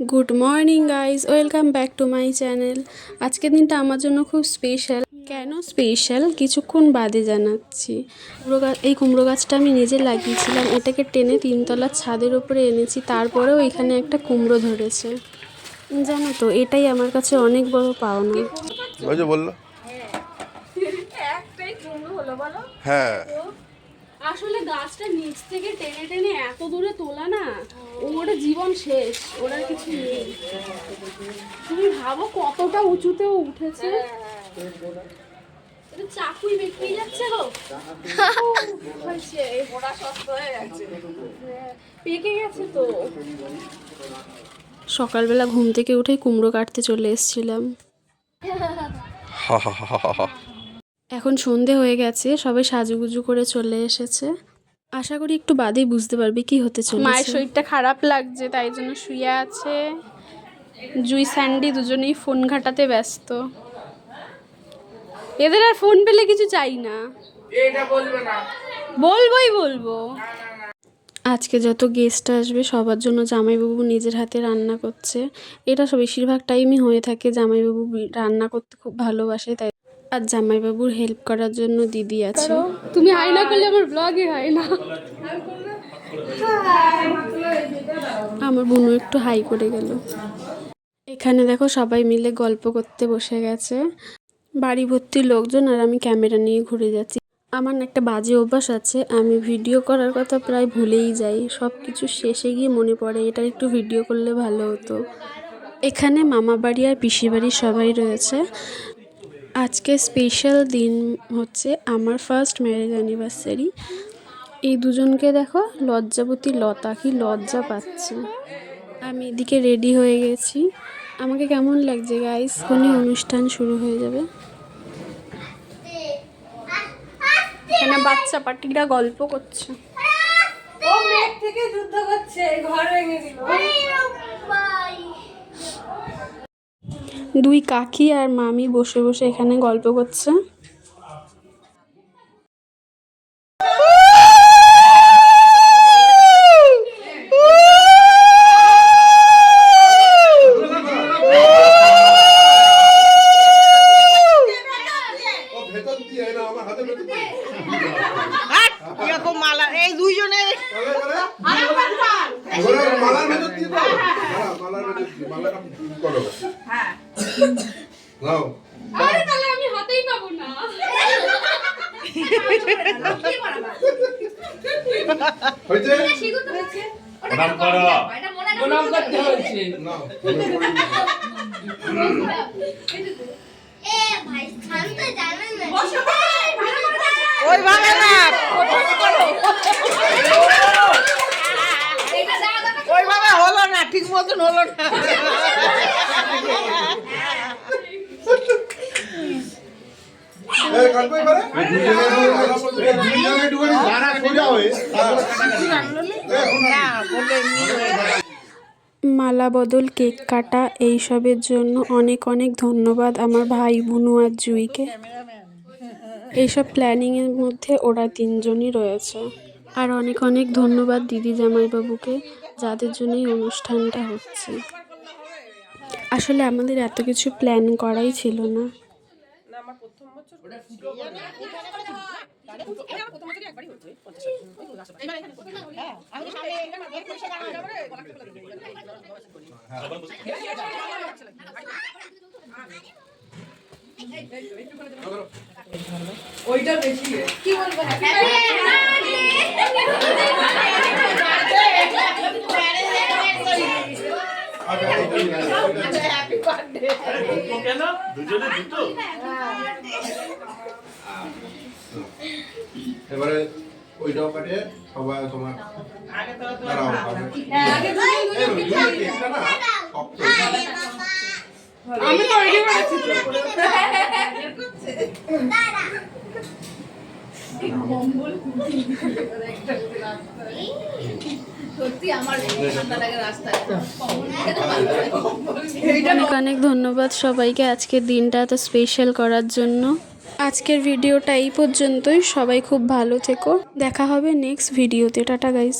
Good morning guys welcome back to my channel আজকের দিনটা আমার জন্য খুব স্পেশাল কেন স্পেশাল কিছুক্ষণ বাদে জানাচ্ছি। কুমড়ো গাছ এই কুমড়ো গাছটা আমি নিজে লাগিয়েছিলাম। এটাকে টেনে তিনতলার ছাদের উপরে এনেছি। তারপরেও এখানে একটা কুমড়ো ধরেছে। জানো তো এটাই আমার কাছে অনেক বড় পাওনা। ওই যে বলল? একটাই কুমড়ো হলো বলো হ্যাঁ। আসলে গাছটা নিচ থেকে টেনে টেনে এত দূরে তোলা না ওর জীবন শেষ ওর আর কিছু নেই। তুমি ভাবো কতটা উঁচুতেও উঠেছে। এটা চাকুই বেঁকিয়ে যাচ্ছে গো। পেকে গেছে তো। সকালবেলা ঘুম থেকে উঠে কুমড়ো কাটতে চলে এসেছিলাম। হা হা হা হা হা এখন সন্ধে হয়ে গেছে সবাই সাজুগুজু করে চলে এসেছে। আশা করি একটু বাদেই বুঝতে পারবে কি হতে চলেছে। মায়ের শরীরটা খারাপ লাগছে তাই জন্য শুয়ে আছে। জুই স্যান্ডি দুজনেই ফোন ঘাটাতে ব্যস্ত। এদের আর ফোন পেলে কিছু চাই না। বলবোই বলব। আজকে যত গেস্ট আসবে সবার জন্য জামাইবাবু নিজের হাতে রান্না করছে। এটা সব বেশিরভাগ টাইমই হয়ে থাকে জামাইবাবু রান্না করতে খুব ভালোবাসে তাই আর জামাইবাবুর হেল্প করার জন্য দিদি আছে। তুমি হাই না করলে আমার ব্লগে হয় না। আমার বোনও একটু হাই করে গেল। এখানে দেখো সবাই মিলে গল্প করতে বসে গেছে। বাড়ি ভর্তি লোকজন আর আমি ক্যামেরা নিয়ে ঘুরে যাচ্ছি। আমার একটা বাজে অভ্যাস আছে আমি ভিডিও করার কথা প্রায় ভুলেই যাই। সব কিছু শেষে গিয়ে মনে পড়ে এটা একটু ভিডিও করলে ভালো হতো। এখানে মামা বাড়ি আর পিসি বাড়ি সবাই রয়েছে। আজকে স্পেশাল দিন হচ্ছে আমার ফার্স্ট ম্যারেজ অ্যানিভার্সারি এই দুজনকে দেখো লজ্জাবতী লতা কি লজ্জা পাচ্ছে। আমি এদিকে রেডি হয়ে গেছি। আমাকে কেমন লাগছে গাইস এখনই অনুষ্ঠান শুরু হয়ে যাবে? এখানে বাচ্চা পার্টিরা গল্প করছে। ও মেঘ থেকে যুদ্ধ করছে ঘর ভেঙে দিল। দুই কাকি আর মামি বসে বসে এখানে গল্প করছে। এই দুইজনে। মালার ভেতর দিয়ে মালার ভেতর দিয়ে মালাটা করো। হ্যাঁ নাও আরে তাহলে আমি হাতেই পাবো না। হয়েছে? প্রণাম করো। প্রণাম করতে হচ্ছে নাও ওই ভাবে না ওইভাবে হলো না ঠিক মতন হলো না এই কাটবে এবারে এই দুইজনে একটুখানি সোজা হয়ে মালা বদল কেক কাটা এইসবের জন্য অনেক অনেক ধন্যবাদ আমার ভাই বুনু আর জুইকে। এইসব প্ল্যানিংয়ের মধ্যে ওরা তিনজনই রয়েছে। আর অনেক অনেক ধন্যবাদ দিদি জামাইবাবুকে। যাদের জন্য এই অনুষ্ঠানটা হচ্ছে। আসলে আমাদের এত কিছু প্ল্যান করাই ছিল না। ওইটা বেশি। কি বলব? কেন? দুজনে দুটো? এবারে ওইটাও কাটে সবাই তোমার দাঁড়াও কেকটা আমি তো করেছি অনেক অনেক ধন্যবাদ সবাইকে আজকের দিনটা এত স্পেশাল করার জন্য। আজকের ভিডিওটা এই পর্যন্তই। সবাই খুব ভালো থেকো। দেখা হবে নেক্সট ভিডিওতে টাটা গাইস